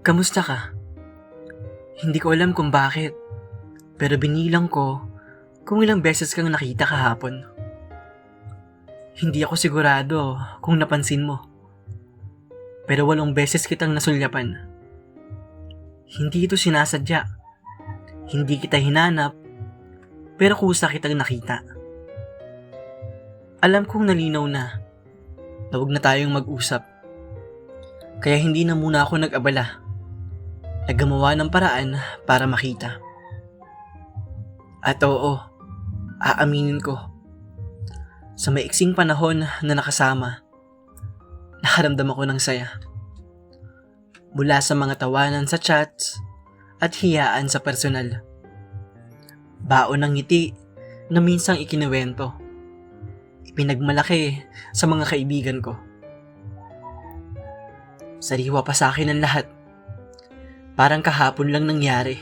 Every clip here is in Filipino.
Kamusta ka? Hindi ko alam kung bakit, pero binilang ko kung ilang beses kang nakita kahapon. Hindi ako sigurado kung napansin mo. Pero walong beses kitang nasulyapan. Hindi ito sinasadya. Hindi kita hinanap, pero kusa kitang nakita. Alam kong nalinaw na na huwag na tayong mag-usap. Kaya hindi na muna ako nag-abala. Naggumawa ng paraan para makita. At oo, aaminin ko. Sa maiksing panahon na nakasama, nakaramdam ako ng saya. Mula sa mga tawanan sa chats at hiyaan sa personal. Baon ng ngiti na minsang ikinuwento. Ipinagmalaki sa mga kaibigan ko. Sariwa pa sa akin ang lahat. Parang kahapon lang nangyari.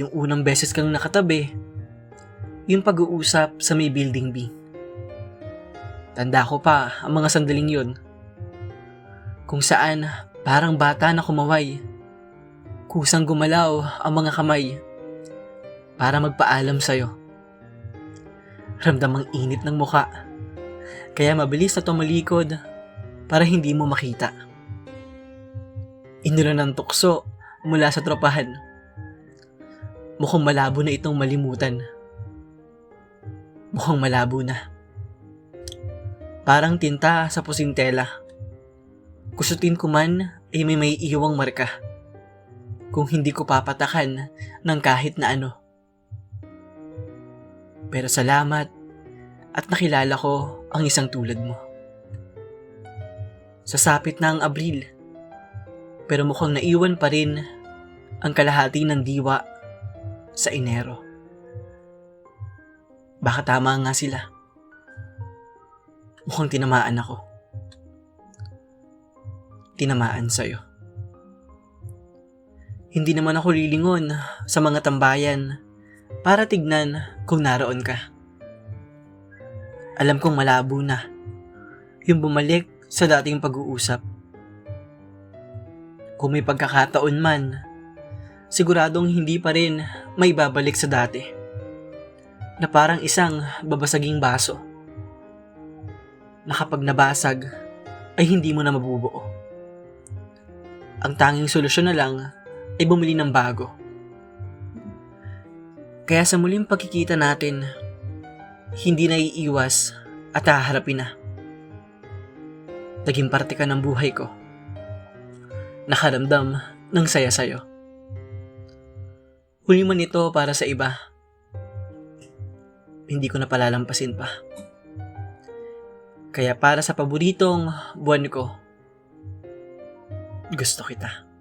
Yung unang beses kang nakatabi, yung pag-uusap sa may building B. Tanda ko pa ang mga sandaling yun. Kung saan parang bata na kumaway. Kusang gumalaw ang mga kamay para magpaalam sa'yo. Ramdam ang init ng muka. Kaya mabilis na tumalikod para hindi mo makita. Inula ng tukso mula sa tropahan. Mukhang malabo na itong malimutan. Mukhang malabo na. Parang tinta sa pusintela. Kusutin ko man ay may may iwang marka. Kung hindi ko papatakan ng kahit na ano. Pero salamat at nakilala ko ang isang tulad mo. Sasapit na ang Abril, pero mukhang naiwan pa rin ang kalahati ng diwa sa Enero. Baka tama nga sila. Mukhang tinamaan ako. Tinamaan sa'yo. Hindi naman ako lilingon sa mga tambayan para tignan kung naroon ka. Alam kong malabo na yung bumalik sa dating pag-uusap. Kung may pagkakataon man, siguradong hindi pa rin may babalik sa dati. Na parang isang babasaging baso. Na kapag nabasag, ay hindi mo na mabubuo. Ang tanging solusyon na lang ay bumili ng bago. Kaya sa muling pagkikita natin, hindi na iiwas at haharapin na. Naging parte ka ng buhay ko. Nakaramdam ng saya sa'yo. Huli man ito para sa iba. Hindi ko na palalampasin pa. Kaya para sa paboritong buwan ko, gusto kita.